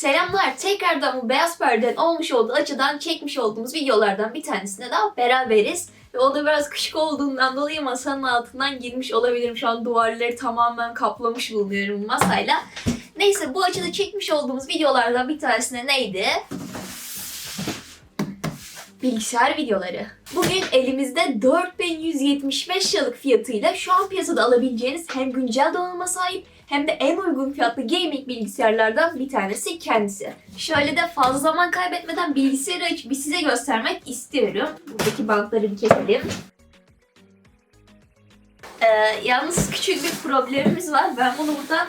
Selamlar. Tekrardan bu beyaz perdeden olmuş olduğu açıdan çekmiş olduğumuz videolardan bir tanesine daha beraberiz. Ve o da biraz kışık olduğundan dolayı masanın altından girmiş olabilirim. Şu an duvarları tamamen kaplamış bulunuyorum masayla. Neyse bu açıda çekmiş olduğumuz videolardan bir tanesine neydi? Bilgisayar videoları. Bugün elimizde 4175 liralık fiyatıyla şu an piyasada alabileceğiniz hem güncel donanıma sahip hem de en uygun fiyatlı gaming bilgisayarlardan bir tanesi kendisi. Şöyle de fazla zaman kaybetmeden bilgisayarı açıp bir size göstermek istiyorum. Buradaki bantları bir keselim. Ee, yalnız küçük bir problemimiz var. Ben bunu buradan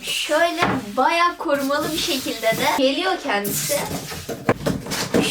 şöyle bayağı korumalı bir şekilde de geliyor kendisi.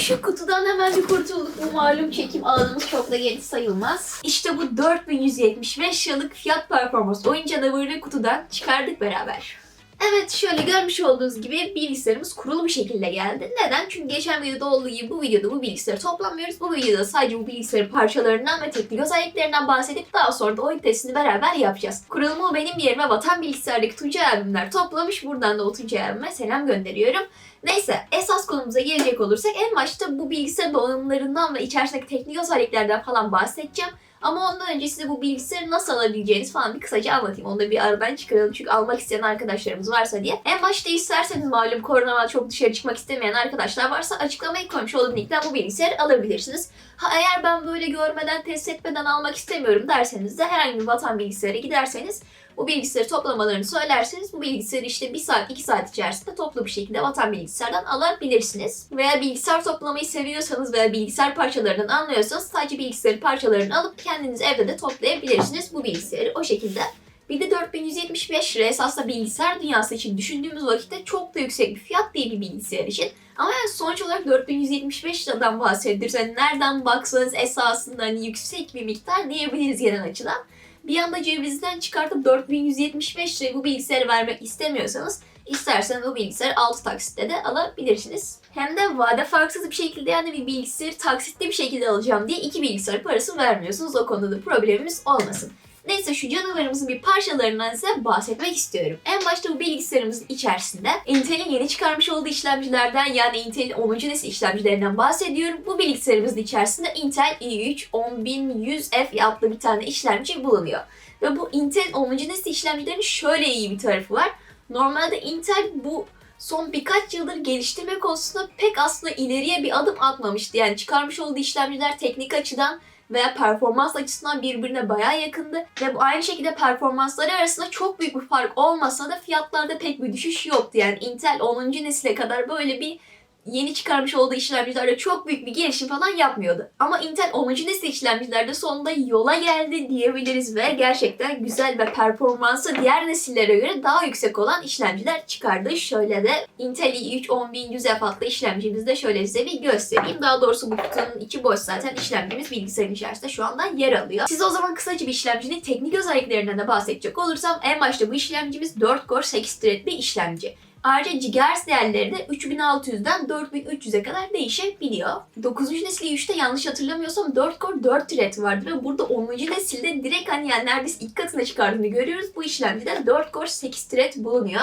Şu kutudan hemen bir kurtulduk. Bu malum çekim alanımız çok da geniş sayılmaz. İşte bu 4175 liralık fiyat performans oyun canavarını kutudan çıkardık beraber. Evet şöyle görmüş olduğunuz gibi bilgisayarımız kurulu bir şekilde geldi. Neden? Çünkü geçen videoda olduğu gibi bu videoda bu bilgisayarı toplamıyoruz. Bu videoda sadece bu bilgisayarın parçalarından ve teknik özelliklerinden bahsedip daha sonra da oyun testini beraber yapacağız. Kurulumu benim yerime Vatan Bilgisayar'daki Tuncay abimler toplamış. Buradan da o Tuncay abime selam gönderiyorum. Neyse esas konumuza gelecek olursak en başta bu bilgisayar donanımlarından ve içerisindeki teknik özelliklerden falan bahsedeceğim. Ama ondan önce size bu bilgisayarı nasıl alabileceğiniz falan bir kısaca anlatayım. Onu da bir aradan çıkaralım çünkü almak isteyen arkadaşlarımız varsa diye. En başta isterseniz malum koronadan çok dışarı çıkmak istemeyen arkadaşlar varsa açıklamaya koymuş olduğum linkten bu bilgisayarı alabilirsiniz. Ha eğer ben böyle görmeden test etmeden almak istemiyorum derseniz de herhangi bir vatan bilgisayara giderseniz bu bilgisayarı toplamalarını söylerseniz bu bilgisayarı işte 1 saat 2 saat içerisinde toplu bir şekilde vatan bilgisayardan alabilirsiniz. Veya bilgisayar toplamayı seviyorsanız veya bilgisayar parçalarından anlıyorsanız sadece bilgisayarın parçalarını alıp kendiniz evde de toplayabilirsiniz bu bilgisayarı o şekilde. Bir de 4175 lira esasında bilgisayar dünyası için düşündüğümüz vakitte çok da yüksek bir fiyat değil bir bilgisayar için. Ama yani sonuç olarak 4175 liradan bahsediyoruz. Yani nereden baksanız esasında hani yüksek bir miktar diyebiliriz genel açıdan. Bir anda cebinizden çıkartıp 4175 liraya bu bilgisayarı vermek istemiyorsanız isterseniz bu bilgisayarı 6 taksitte de alabilirsiniz. Hem de vade farksız bir şekilde yani bir bilgisayarı taksitli bir şekilde alacağım diye iki bilgisayar parası vermiyorsunuz. O konuda da problemimiz olmasın. Neyse şu canavarımızın bir parçalarından size bahsetmek istiyorum. En başta bu bilgisayarımızın içerisinde Intel'in yeni çıkarmış olduğu işlemcilerden yani Intel'in 10. nesil işlemcilerinden bahsediyorum. Bu bilgisayarımızın içerisinde Intel i3 10100F adlı bir tane işlemci bulunuyor. Ve bu Intel 10. nesil işlemcilerin şöyle iyi bir tarafı var. Normalde Intel bu son birkaç yıldır geliştirme konusunda pek aslında ileriye bir adım atmamıştı. Yani çıkarmış olduğu işlemciler teknik açıdan veya performans açısından birbirine bayağı yakındı. Ve bu aynı şekilde performansları arasında çok büyük bir fark olmasa da fiyatlarda pek bir düşüş yoktu. Yani Intel 10. nesile kadar böyle bir yeni çıkarmış olduğu işlemcilerde çok büyük bir gelişim falan yapmıyordu. Ama Intel 10. nesil işlemcilerde sonunda yola geldi diyebiliriz ve gerçekten güzel ve performansı diğer nesillere göre daha yüksek olan işlemciler çıkardı. Şöyle de Intel i3 10100F adlı işlemcimizde şöyle size bir göstereyim. Daha doğrusu bu kutunun içi boş zaten işlemcimiz bilgisayarın içerisinde şu anda yer alıyor. Size o zaman kısaca bir işlemcinin teknik özelliklerinden de bahsedecek olursam en başta bu işlemcimiz 4 core 8 thread bir işlemci. Ayrıca GHz değerleri de 3600'den 4300'e kadar değişebiliyor. 9. nesil i3'te yanlış hatırlamıyorsam 4 core 4 thread vardı ve burada 10. nesilde direkt hani yani neredeyse ilk katına çıkardığını görüyoruz. Bu işlemcide 4 core 8 thread bulunuyor.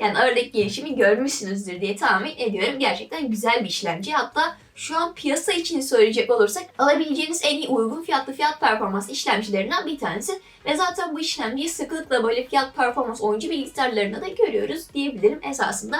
Yani aradaki gelişimi görmüşsünüzdür diye tahmin ediyorum. Gerçekten güzel bir işlemci. Hatta şu an piyasa için söyleyecek olursak alabileceğiniz en iyi uygun fiyatlı fiyat performans işlemcilerinden bir tanesi. Ve zaten bu işlemciyi sıklıkla böyle fiyat performans oyuncu bilgisayarlarında da görüyoruz diyebilirim esasında.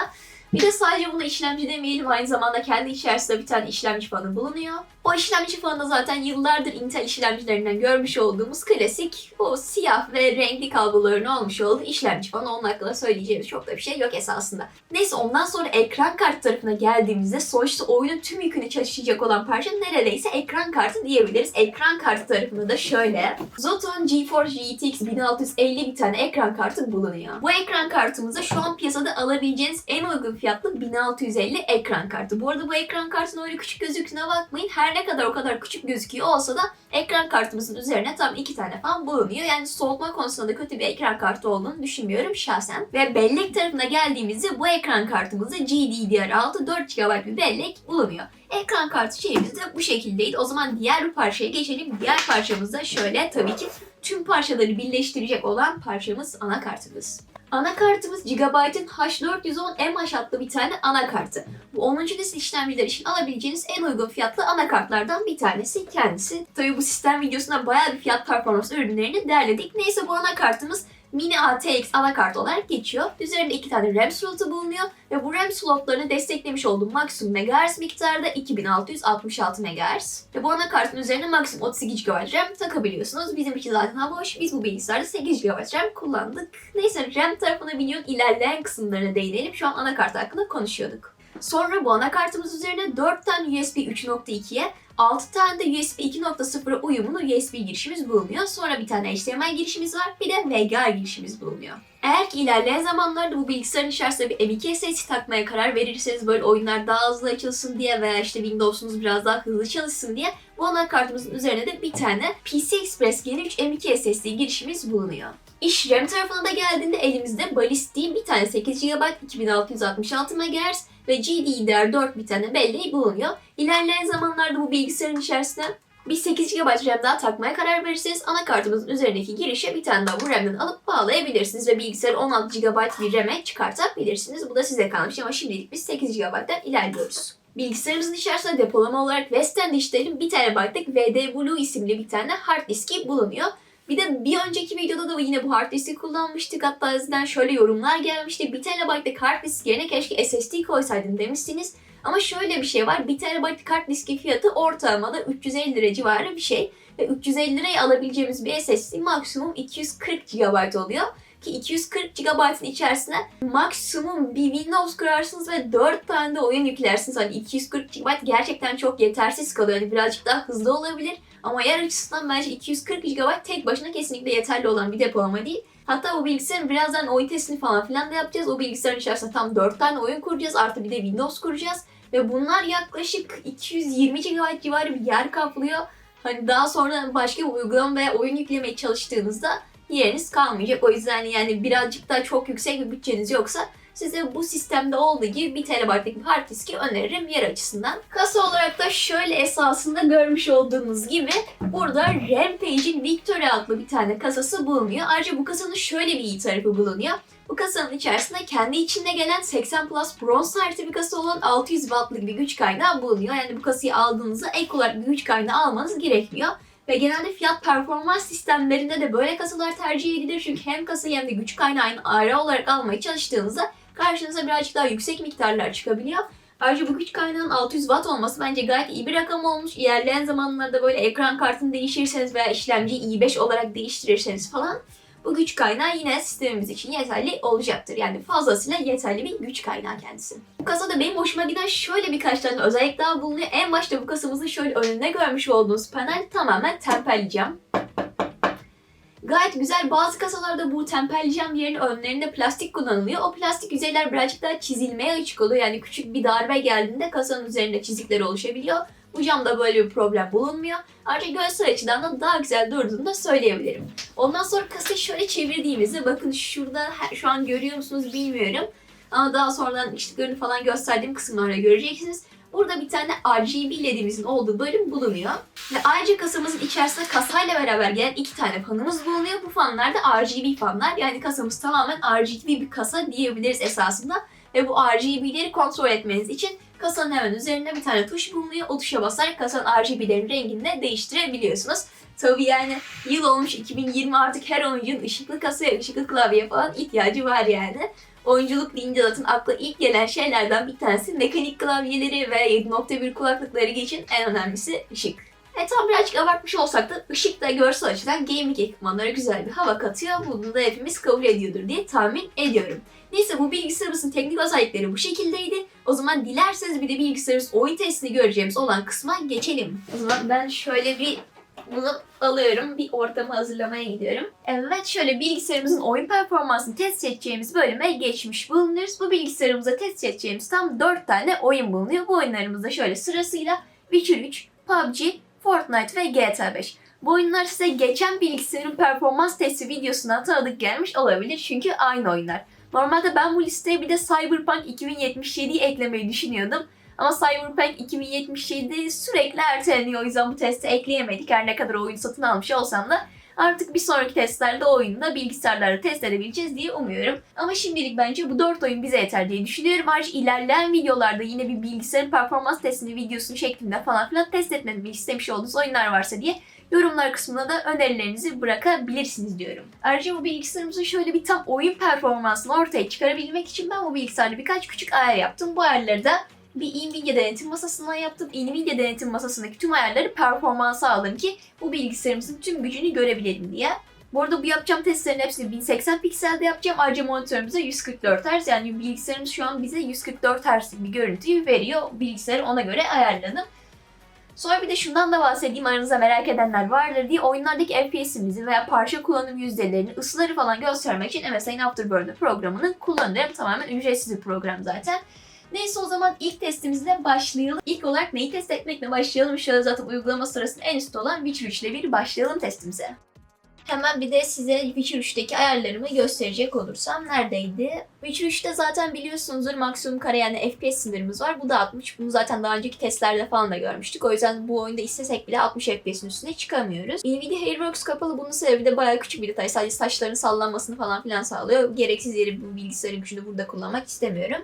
Bir de sadece buna işlemci demeyelim aynı zamanda kendi içerisinde bir tane işlemci fanı bulunuyor. O işlemci fanı da zaten yıllardır Intel işlemcilerinden görmüş olduğumuz klasik o siyah ve renkli kabloların olmuş olduğu işlemci fanı. Onun hakkında söyleyeceğimiz çok da bir şey yok esasında. Neyse ondan sonra ekran kartı tarafına geldiğimizde sonuçta oyunun tüm yükünü taşıyacak olan parça neredeyse ekran kartı diyebiliriz. Ekran kartı tarafında da şöyle Zotac GeForce GTX 1650 bir tane ekran kartı bulunuyor. Bu ekran kartımızda şu an piyasada alabileceğiniz en uygun fiyatlı 1650 ekran kartı. Bu arada bu ekran kartının öyle küçük gözüktüğüne bakmayın. Her ne kadar o kadar küçük gözüküyor olsa da ekran kartımızın üzerine tam iki tane falan bulunuyor. Yani soğutma konusunda da kötü bir ekran kartı olduğunu düşünmüyorum şahsen. Ve bellek tarafına geldiğimizde bu ekran kartımızda GDDR6 4 GB bir bellek bulunuyor. Ekran kartı şeyimiz de bu şekildeydi. O zaman diğer parçaya geçelim. Diğer parçamız da şöyle tabii ki tüm parçaları birleştirecek olan parçamız anakartımız. Anakartımız Gigabyte'ın H410M adlı bir tane anakartı. Bu 10. nesil işlemciler için alabileceğiniz en uygun fiyatlı anakartlardan bir tanesi kendisi. Tabii bu sistem videosunda bayağı bir fiyat performans ürünlerini derledik. Neyse bu anakartımız Mini ATX anakart olarak geçiyor. Üzerinde iki tane RAM slotu bulunuyor ve bu RAM slotlarını desteklemiş olduğu maksimum megahertz miktarda 2666 MHz. Ve bu anakartın üzerine maksimum 32 GB RAM takabiliyorsunuz. Bizim için zaten boş. Biz bu bilgisayarda 8 GB RAM kullandık. Neyse RAM tarafına videonun ilerleyen kısımlarına değinelim. Şu an anakart hakkında konuşuyorduk. Sonra bu anakartımız üzerine 4 tane USB 3.2'ye 6 tane de USB 2.0'a uyumlu USB girişimiz bulunuyor. Sonra bir tane HDMI girişimiz var. Bir de VGA girişimiz bulunuyor. Eğer ki ilerleyen zamanlarda bu bilgisayarın içerisine bir M.2 SSD takmaya karar verirseniz böyle oyunlar daha hızlı açılsın diye veya işte Windows'unuz biraz daha hızlı çalışsın diye bu anakartımızın üzerine de bir tane PC Express Gen 3 M.2 SSD girişimiz bulunuyor. İş RAM tarafına da geldiğinde elimizde Ballistic'in bir tane 8 GB 2666 MHz ve GDDR4 bir tane belleği bulunuyor. İlerleyen zamanlarda bu bilgisayarın içerisine bir 8 GB RAM daha takmaya karar verirseniz anakartımızın üzerindeki girişe bir tane daha bu RAM'den alıp bağlayabilirsiniz ve bilgisayarı 16 GB bir RAM'e çıkartabilirsiniz. Bu da size kalmış ama şimdilik biz 8 GB'den ilerliyoruz. Bilgisayarımızın içerisinde depolama olarak Western Digital'in 1 TB'lık VD Blue isimli bir tane hard diski bulunuyor. Bir de bir önceki videoda da yine bu hard diski kullanmıştık. Hatta sizden şöyle yorumlar gelmişti. 1 TB'lık hard disk yerine keşke SSD koysaydın demişsiniz. Ama şöyle bir şey var. 1 TB kart diski fiyatı ortalamada 350 lira civarı bir şey. Ve 350 liraya alabileceğimiz bir SSD maksimum 240 GB oluyor. Ki 240 GB'ın içerisine maksimum bir Windows kurarsınız ve 4 tane de oyun yüklersiniz. Hani 240 GB gerçekten çok yetersiz kalıyor. Hani birazcık daha hızlı olabilir. Ama yer açısından bence 240 GB tek başına kesinlikle yeterli olan bir depolama değil. Hatta bu bilgisayarın birazdan oyun testini falan filan da yapacağız. O bilgisayarın içerisinde tam 4 tane oyun kuracağız. Artı bir de Windows kuracağız. Ve bunlar yaklaşık 220 GB civarı bir yer kaplıyor. Hani daha sonra başka bir uygulama veya oyun yüklemeye çalıştığınızda yeriniz kalmayacak. O yüzden yani birazcık daha çok yüksek bir bütçeniz yoksa size bu sistemde olduğu gibi 1 TB'lik bir hard diski öneririm yer açısından. Kasa olarak da şöyle esasında görmüş olduğunuz gibi burada Rampage'in Victory adlı bir tane kasası bulunuyor. Ayrıca bu kasanın şöyle bir iyi tarafı bulunuyor. Bu kasanın içerisinde kendi içinde gelen 80 Plus bronz sertifikası olan 600 wattlık bir güç kaynağı bulunuyor. Yani bu kasayı aldığınızda ek olarak bir güç kaynağı almanız gerekmiyor. Ve genelde fiyat performans sistemlerinde de böyle kasalar tercih edilir. Çünkü hem kasayı hem de güç kaynağını ayrı olarak almaya çalıştığınızda karşınıza birazcık daha yüksek miktarlar çıkabiliyor. Ayrıca bu güç kaynağının 600 watt olması bence gayet iyi bir rakam olmuş. İlerleyen zamanlarda böyle ekran kartını değiştirirseniz veya işlemciyi i5 olarak değiştirirseniz falan bu güç kaynağı yine sistemimiz için yeterli olacaktır. Yani fazlasıyla yeterli bir güç kaynağı kendisi. Bu kasada benim hoşuma giden şöyle birkaç tane özellik daha bulunuyor. En başta bu kasamızın şöyle önünde görmüş olduğunuz panel tamamen tempel cam. Gayet güzel. Bazı kasalarda bu tempel cam yerine önlerinde plastik kullanılıyor. O plastik yüzeyler birazcık daha çizilmeye açık oluyor. Yani küçük bir darbe geldiğinde kasanın üzerinde çizikler oluşabiliyor. Bu camda böyle bir problem bulunmuyor. Ayrıca görsel açıdan da daha güzel durduğunu da söyleyebilirim. Ondan sonra kasayı şöyle çevirdiğimizde bakın şurada şu an görüyor musunuz bilmiyorum. Ama daha sonradan ışıklarını falan gösterdiğim kısımlarda göreceksiniz. Burada bir tane RGB ledimizin olduğu bölüm bulunuyor. Ve ayrıca kasamızın içerisinde kasayla beraber gelen iki tane fanımız bulunuyor. Bu fanlar da RGB fanlar. Yani kasamız tamamen RGB bir kasa diyebiliriz esasında. Ve bu RGB'leri kontrol etmeniz için kasanın hemen üzerinde bir tane tuş bulunuyor. O tuşa basarak kasanın RGB'lerin rengini de değiştirebiliyorsunuz. Tabii yani yıl olmuş 2020 artık her oyuncunun ışıklı kasaya, ışıklı klavye falan ihtiyacı var yani. Oyunculuk deyince zaten akla ilk gelen şeylerden bir tanesi mekanik klavyeleri ve 7.1 kulaklıkları geçin en önemlisi ışık. E tam birazcık abartmış olsak da ışık da görsel açıdan gaming ekipmanlara güzel bir hava katıyor. Bunu da hepimiz kabul ediyordur diye tahmin ediyorum. Neyse bu bilgisayarımızın teknik özellikleri bu şekildeydi. O zaman dilerseniz bir de bilgisayarımız oyun testini göreceğimiz olan kısma geçelim. O zaman ben şöyle bir bunu alıyorum. Bir ortamı hazırlamaya gidiyorum. Evet şöyle bilgisayarımızın oyun performansını test edeceğimiz bölüme geçmiş bulunuyoruz. Bu bilgisayarımıza test edeceğimiz tam 4 tane oyun bulunuyor. Bu oyunlarımızda şöyle sırasıyla Witcher 3, PUBG, Fortnite ve GTA 5. Bu oyunlar size geçen bilgisayarın performans testi videosundan tanıdık gelmiş olabilir çünkü aynı oyunlar. Normalde ben bu listeye bir de Cyberpunk 2077'yi eklemeyi düşünüyordum. Ama Cyberpunk 2077 sürekli erteleniyor. O yüzden bu testi ekleyemedik. Her ne kadar oyun satın almış olsam da Artık bir sonraki testlerde o oyunu da bilgisayarlarda test edebileceğiz diye umuyorum. Ama şimdilik bence bu 4 oyun bize yeter diye düşünüyorum. Ayrıca ilerleyen videolarda yine bir bilgisayarın performans testini videosunu şeklinde falan filan test etmemi istemiş olduğunuz oyunlar varsa diye yorumlar kısmına da önerilerinizi bırakabilirsiniz diyorum. Ayrıca bu bilgisayarımızın şöyle bir tam oyun performansını ortaya çıkarabilmek için ben bu bilgisayarda birkaç küçük ayar yaptım. Bu ayarları da bir Nvidia denetim masasından yaptım. Nvidia denetim masasındaki tüm ayarları performansa aldım ki bu bilgisayarımızın tüm gücünü görebilelim diye. Bu arada bu yapacağım testlerin hepsini 1080 pikselde yapacağım. Ayrıca monitörümüze 144 Hz yani bilgisayarımız şu an bize 144 Hz bir görüntüyü veriyor. Bilgisayarı ona göre ayarladım. Sonra bir de şundan da bahsedeyim aranızda merak edenler vardır diye oyunlardaki FPS'imizi veya parça kullanım yüzdelerini, ısıları falan göstermek için MSI'nin Afterburner programını kullanırım. Tamamen ücretsiz bir program zaten. Neyse o zaman ilk testimizle başlayalım. İlk olarak neyi test etmekle başlayalım? Şöyle zaten uygulama sırasının en üstte olan Witcher 3 ile bir başlayalım testimize. Hemen bir de size Witcher 3'teki ayarlarımı gösterecek olursam neredeydi? Witcher 3'te zaten biliyorsunuzdur maksimum kare yani FPS sınırımız var. Bu da 60. Bunu zaten daha önceki testlerde falan da görmüştük. O yüzden bu oyunda istesek bile 60 FPS'in üstüne çıkamıyoruz. Nvidia Hairworks kapalı. Bunun sebebi de bayağı küçük bir detay. Sadece saçların sallanmasını falan filan sağlıyor. Gereksiz yeri bu bilgisayarın gücünü burada kullanmak istemiyorum.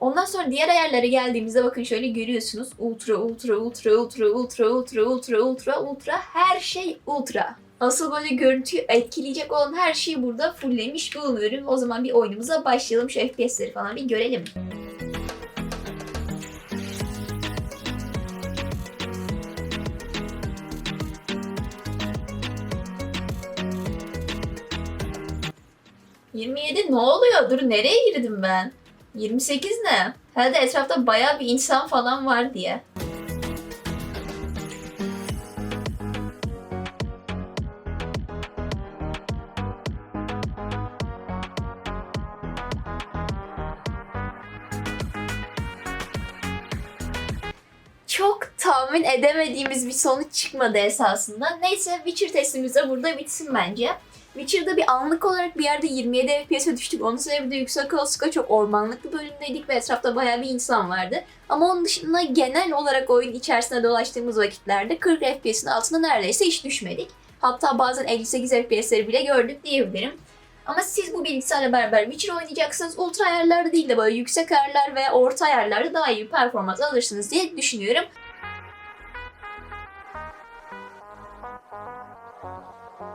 Ondan sonra diğer ayarlara geldiğimizde bakın şöyle görüyorsunuz. Ultra, ultra, ultra, ultra, ultra, ultra, ultra, ultra, ultra. Her şey ultra. Asıl böyle görüntüyü etkileyecek olan her şeyi burada fulllemiş bulunuyorum. O zaman bir oyunumuza başlayalım. Şu FPS'leri falan bir görelim. ...27 ne oluyor? Dur nereye girdim ben? 28 ne? Herhalde etrafta bayağı bir insan falan var diye. çok tahmin edemediğimiz bir sonuç çıkmadı esasında. Neyse Witcher testimiz de burada bitsin bence. Witcher'da bir anlık olarak bir yerde 27 FPS'e düştük. Onun sebebi de yüksek olasılıkla çok ormanlık bir bölümdeydik ve etrafta bayağı bir insan vardı. Ama onun dışında genel olarak oyun içerisinde dolaştığımız vakitlerde 40 FPS'in altına neredeyse hiç düşmedik. Hatta bazen 58 FPS'leri bile gördük diyebilirim. Ama siz bu bilgisayarla beraber Witcher oynayacaksınız. Ultra ayarlarda değil de böyle yüksek ayarlar ve orta ayarlarda daha iyi bir performans alırsınız diye düşünüyorum.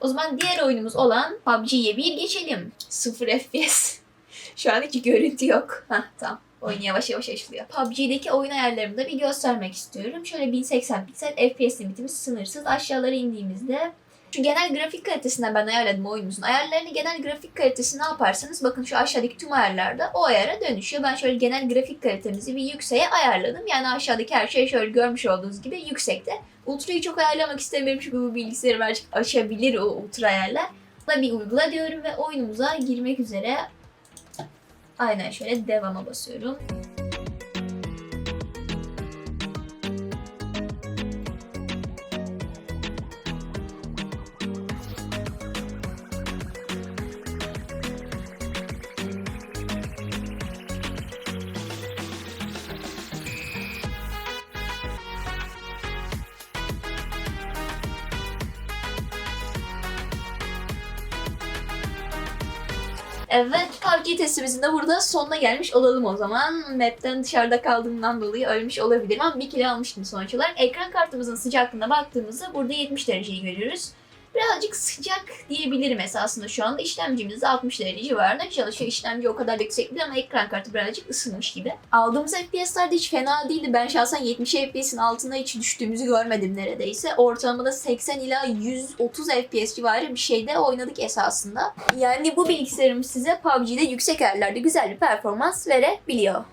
O zaman diğer oyunumuz olan PUBG'ye bir geçelim. 0 FPS. Şu an hiç görüntü yok. Hah tamam. Oyun yavaş yavaş açılıyor. PUBG'deki oyun ayarlarımı da bir göstermek istiyorum. Şöyle 1080 piksel FPS limitimiz sınırsız. Aşağılara indiğimizde şu genel grafik kalitesinden ben ayarladım oyunumuzun ayarlarını. Genel grafik kalitesi ne yaparsanız bakın şu aşağıdaki tüm ayarlarda o ayara dönüşüyor. Ben şöyle genel grafik kalitemizi bir yükseğe ayarladım. Yani aşağıdaki her şey şöyle görmüş olduğunuz gibi yüksekte. Ultra'yı çok ayarlamak istemiyorum çünkü bu bilgisayarı birazcık aşabilir o ultra ayarlar. Buna bir uygula diyorum ve oyunumuza girmek üzere. Aynen şöyle devama basıyorum. PUBG testimizin de burada sonuna gelmiş olalım o zaman. Map'ten dışarıda kaldığımdan dolayı ölmüş olabilirim ama bir kilo almıştım sonuç olarak. Ekran kartımızın sıcaklığına baktığımızda burada 70 dereceyi görüyoruz. Birazcık sıcak diyebilirim esasında şu anda. İşlemcimiz de 60 derece civarında çalışıyor. İşlemci o kadar da yüksek değil ama ekran kartı birazcık ısınmış gibi. Aldığımız FPS'ler de hiç fena değildi. Ben şahsen 70 FPS'in altına hiç düştüğümüzü görmedim neredeyse. Ortalamada 80 ila 130 FPS civarı bir şeyde oynadık esasında. Yani bu bilgisayarım size PUBG'de yüksek ayarlarda güzel bir performans verebiliyor.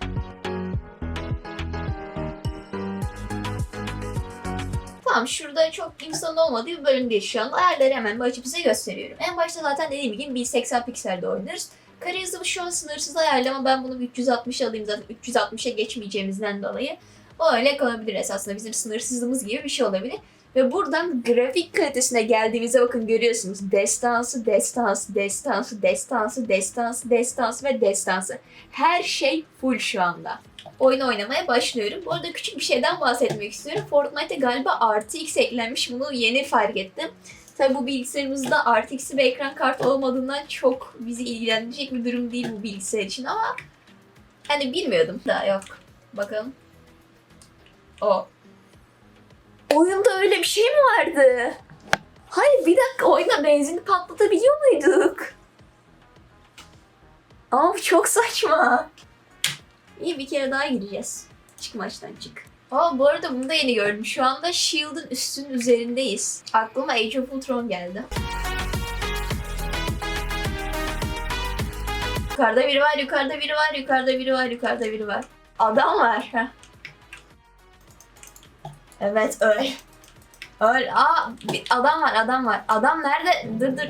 Tamam şurada çok insan olmadığı bir bölümdeyiz şu an. Ayarları hemen bir açıp size gösteriyorum. En başta zaten dediğim gibi 1080 pikselde oynarız. Kare hızı şu an sınırsız ayarlama. Ben bunu 360 alayım zaten 360'a geçmeyeceğimizden dolayı. O öyle kalabilir esasında. Bizim sınırsızlığımız gibi bir şey olabilir. Ve buradan grafik kalitesine geldiğimizde bakın görüyorsunuz. Destansı, destansı, destansı, destansı, destansı, destansı ve destansı. Her şey full şu anda oyun oynamaya başlıyorum. Bu arada küçük bir şeyden bahsetmek istiyorum. Fortnite'e galiba artı X eklenmiş. Bunu yeni fark ettim. Tabi bu bilgisayarımızda RTX'i bir ekran kartı olmadığından çok bizi ilgilendirecek bir durum değil bu bilgisayar için ama hani bilmiyordum da yok. Bakalım. O. Oyunda öyle bir şey mi vardı? Hayır bir dakika oyunda benzini patlatabiliyor muyduk? Ama bu çok saçma. İyi bir kere daha gireceğiz. Çık maçtan çık. Aa bu arada bunu da yeni gördüm. Şu anda Shield'ın üstünün üzerindeyiz. Aklıma Age of Ultron geldi. Yukarıda biri var, yukarıda biri var, yukarıda biri var, yukarıda biri var. Adam var. Heh. Evet öl. Öl. Aa bir adam var, adam var. Adam nerede? Dur dur.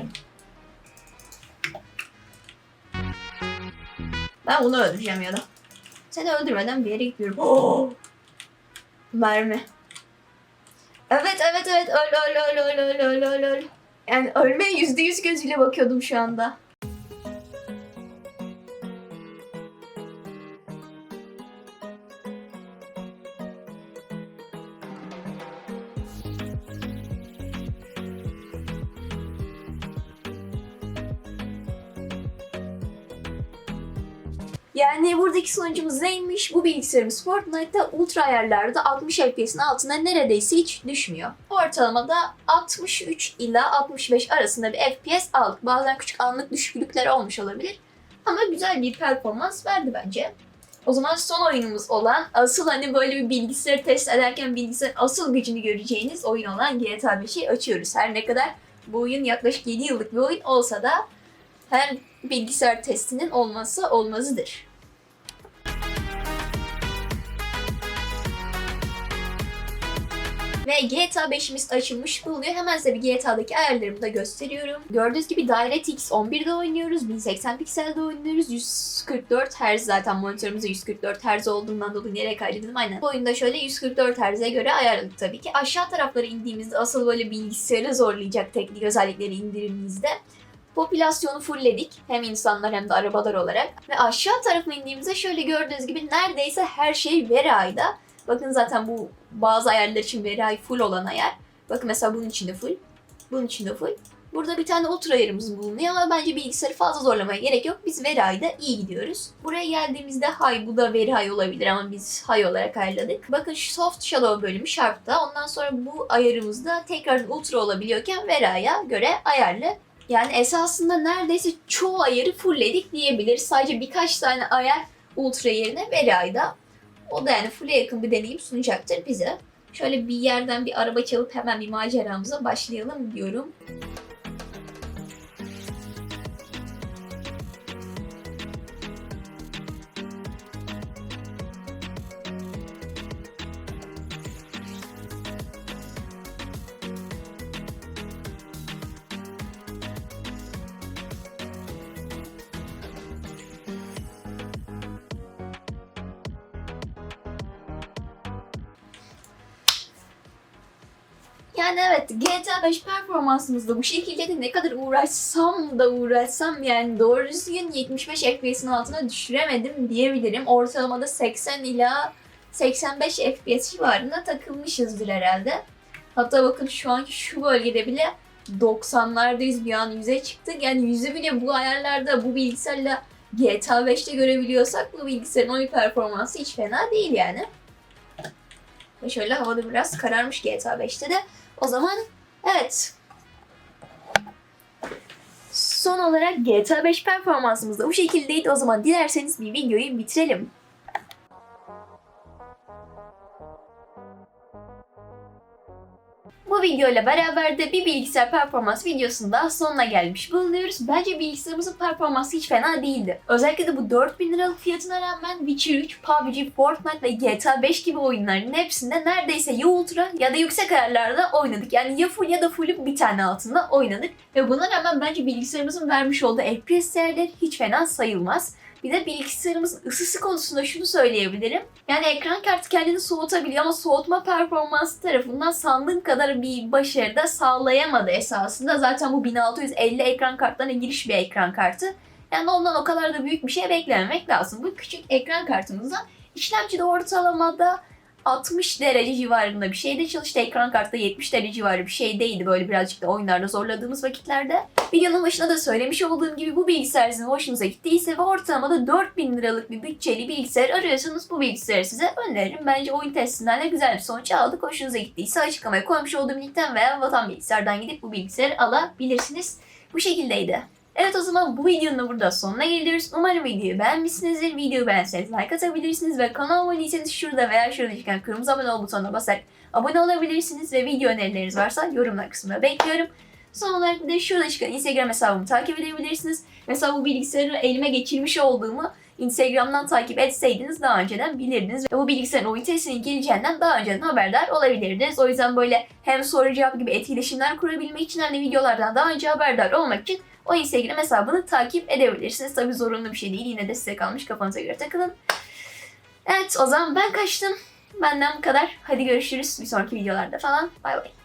Ben bunu öldüreceğim ya da. Seni öldürmeden bir yere gitmiyorum. Oh! Mermi. Evet evet evet öl öl öl öl öl öl öl öl. Yani ölmeye yüzde yüz gözüyle bakıyordum şu anda. Buradaki sonucumuz neymiş? Bu bilgisayarımız Fortnite'da ultra ayarlarda 60 FPS'in altına neredeyse hiç düşmüyor. Ortalamada 63 ila 65 arasında bir FPS aldık. Bazen küçük anlık düşüklükler olmuş olabilir. Ama güzel bir performans verdi bence. O zaman son oyunumuz olan asıl hani böyle bir bilgisayarı test ederken bilgisayarın asıl gücünü göreceğiniz oyun olan GTA 5'i açıyoruz. Her ne kadar bu oyun yaklaşık 7 yıllık bir oyun olsa da her bilgisayar testinin olması olmazıdır. Ve GTA 5'imiz açılmış bulunuyor. Hemen size bir GTA'daki ayarlarımı da gösteriyorum. Gördüğünüz gibi DirectX 11'de oynuyoruz. 1080 pikselde oynuyoruz. 144 Hz zaten monitörümüzde 144 Hz olduğundan dolayı nereye kaydedildim aynen. Bu oyunda şöyle 144 Hz'e göre ayarladık tabii ki. Aşağı taraflara indiğimizde asıl böyle bilgisayarı zorlayacak teknik özellikleri indirimimizde popülasyonu fullledik. Hem insanlar hem de arabalar olarak. Ve aşağı tarafa indiğimizde şöyle gördüğünüz gibi neredeyse her şey Vera'yda. Bakın zaten bu bazı ayarlar için Veray full olan ayar. Bakın mesela bunun içinde full. Bunun içinde full. Burada bir tane ultra ayarımız bulunuyor ama bence bilgisayarı fazla zorlamaya gerek yok. Biz Veray'da iyi gidiyoruz. Buraya geldiğimizde hay bu da Veray olabilir ama biz hay olarak ayarladık. Bakın şu soft shadow bölümü Sharp'ta. Ondan sonra bu ayarımızda tekrar ultra olabiliyorken Veray'a göre ayarlı. Yani esasında neredeyse çoğu ayarı fullledik diyebiliriz. Sadece birkaç tane ayar ultra yerine Veray'da. O da yani full'e yakın bir deneyim sunacaktır bize. Şöyle bir yerden bir araba çalıp hemen bir maceramıza başlayalım diyorum. Performansımızda bu şekilde de ne kadar uğraşsam da uğraşsam yani doğru düzgün 75 FPS'in altına düşüremedim diyebilirim. Ortalamada 80 ila 85 FPS civarında takılmışızdır herhalde. Hatta bakın şu anki şu bölgede bile 90'lardayız bir an 100'e çıktık. Yani 100'ü bile bu ayarlarda bu bilgisayarla GTA 5'te görebiliyorsak bu bilgisayarın oyun performansı hiç fena değil yani. Şöyle havada biraz kararmış GTA 5'te de. O zaman evet. Son olarak GTA 5 performansımız da bu şekildeydi. O zaman dilerseniz bir videoyu bitirelim. Bu videoyla beraber de bir bilgisayar performans videosunun daha sonuna gelmiş bulunuyoruz. Bence bilgisayarımızın performansı hiç fena değildi. Özellikle de bu 4000 liralık fiyatına rağmen Witcher 3, PUBG, Fortnite ve GTA 5 gibi oyunların hepsinde neredeyse ya ultra ya da yüksek ayarlarda oynadık. Yani ya full ya da full'ün bir tane altında oynadık. Ve buna rağmen bence bilgisayarımızın vermiş olduğu FPS değerleri hiç fena sayılmaz. Bir de bilgisayarımızın ısısı konusunda şunu söyleyebilirim. Yani ekran kartı kendini soğutabiliyor ama soğutma performansı tarafından sandığım kadar bir başarı da sağlayamadı esasında. Zaten bu 1650 ekran kartlarına giriş bir ekran kartı. Yani ondan o kadar da büyük bir şey beklememek lazım. Bu küçük ekran kartımızdan işlemci de ortalamada 60 derece civarında bir şeyde çalıştı. Ekran kartı da 70 derece civarı bir şeydeydi böyle birazcık da oyunlarda zorladığımız vakitlerde. Videonun başında da söylemiş olduğum gibi bu bilgisayar sizin hoşunuza gittiyse ve ortalamada 4000 liralık bir bütçeli bilgisayar arıyorsanız bu bilgisayarı size öneririm. Bence oyun testinden de güzel bir sonuç aldık. Hoşunuza gittiyse açıklamaya koymuş olduğum linkten veya Vatan Bilgisayar'dan gidip bu bilgisayarı alabilirsiniz. Bu şekildeydi. Evet o zaman bu videonun da burada sonuna geliyoruz. Umarım videoyu beğenmişsinizdir. Videoyu beğenseniz like atabilirsiniz ve kanala abone değilseniz şurada veya şurada çıkan kırmızı abone ol butonuna basarak abone olabilirsiniz ve video önerileriniz varsa yorumlar kısmına bekliyorum. Son olarak bir de şurada çıkan Instagram hesabımı takip edebilirsiniz. Mesela bu bilgisayarı elime geçirmiş olduğumu Instagram'dan takip etseydiniz daha önceden bilirdiniz. Ve bu bilgisayarın oyun testinin geleceğinden daha önceden haberdar olabilirdiniz. O yüzden böyle hem soru cevap gibi etkileşimler kurabilmek için hem de videolardan daha önce haberdar olmak için o Instagram hesabını takip edebilirsiniz. Tabi zorunlu bir şey değil. Yine de size kalmış kafanıza göre takılın. Evet o zaman ben kaçtım. Benden bu kadar. Hadi görüşürüz bir sonraki videolarda falan. Bay bay.